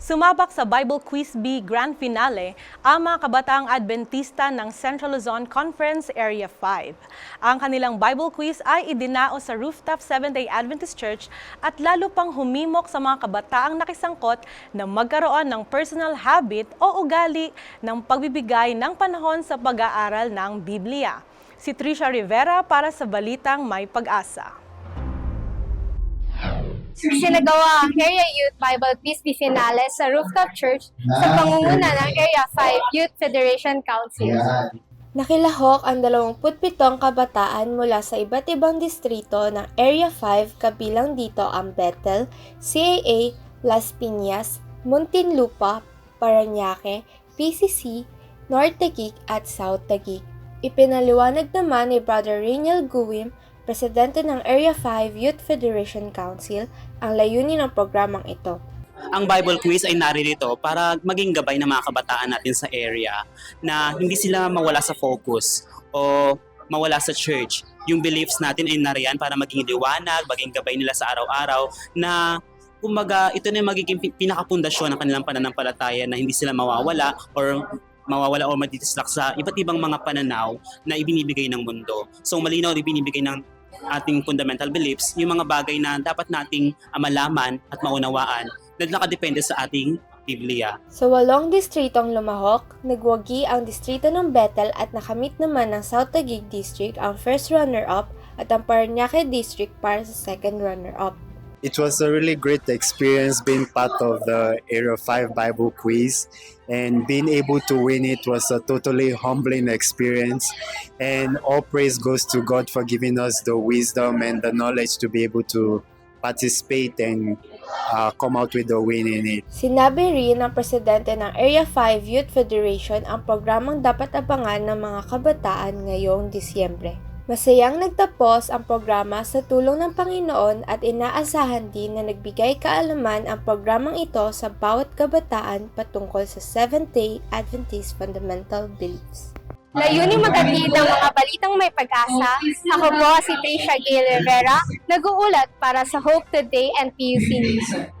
Sumabak sa Bible Quiz B Grand Finale ang mga kabataang Adventista ng Central Luzon Conference Area 5. Ang kanilang Bible quiz ay idinao sa rooftop Seventh-day Adventist Church at lalo pang humimok sa mga kabataang nakisangkot na magkaroon ng personal habit o ugali ng pagbibigay ng panahon sa pag-aaral ng Biblia. Si Trisha Rivera para sa Balitang May Pag-asa. Sinagawa ang Area Youth Bible Peace Di Finale sa Rooftop Church sa pangunguna ng Area 5 Youth Federation Council. Nakilahok ang 27 kabataan mula sa iba't ibang distrito ng Area 5 kabilang dito ang Bethel, CAA, Las Piñas, Muntinlupa, Parañaque, PCC, North Taguig at South Taguig. Ipinaliwanag naman ni Brother Rainiel Guwim, presidente ng Area 5 Youth Federation Council, ang layunin ng programang ito. ang Bible quiz ay naririto para maging gabay ng mga kabataan natin sa area na hindi sila mawala sa focus o mawala sa church. Yung beliefs natin ay nariyan para maging liwanag, maging gabay nila sa araw-araw na kumbaga ito na yung magiging pi- pinakapundasyon ng kanilang pananampalataya na hindi sila mawawala or mawawala o madidistract sa iba't ibang mga pananaw na ibinibigay ng mundo. So malinaw na ibinibigay ng ating fundamental beliefs, yung mga bagay na dapat nating ah, malaman at maunawaan na nakadepende sa ating Biblia. Sa walong distritong lumahok, nagwagi ang distrito ng Bethel at nakamit naman ng South Taguig District ang first runner-up at ang Parañaque District para sa second runner-up. It was a really great experience being part of the Area 5 Bible quiz and being able to win it was a totally humbling experience. And all praise goes to God for giving us the wisdom and the knowledge to be able to participate and uh, come out with the win in it. Sinabi rin ng presidente ng Area 5 Youth Federation ang programang dapat abangan ng mga kabataan ngayong Disyembre. Masayang nagtapos ang programa sa tulong ng Panginoon at inaasahan din na nagbigay kaalaman ang programang ito sa bawat kabataan patungkol sa Seventh-day Adventist Fundamental Beliefs. Layunin maghatid ng mga balitang may pag-asa. Ako po si Trisha Gay Rivera, nag-uulat para sa Hope Today and PUC News.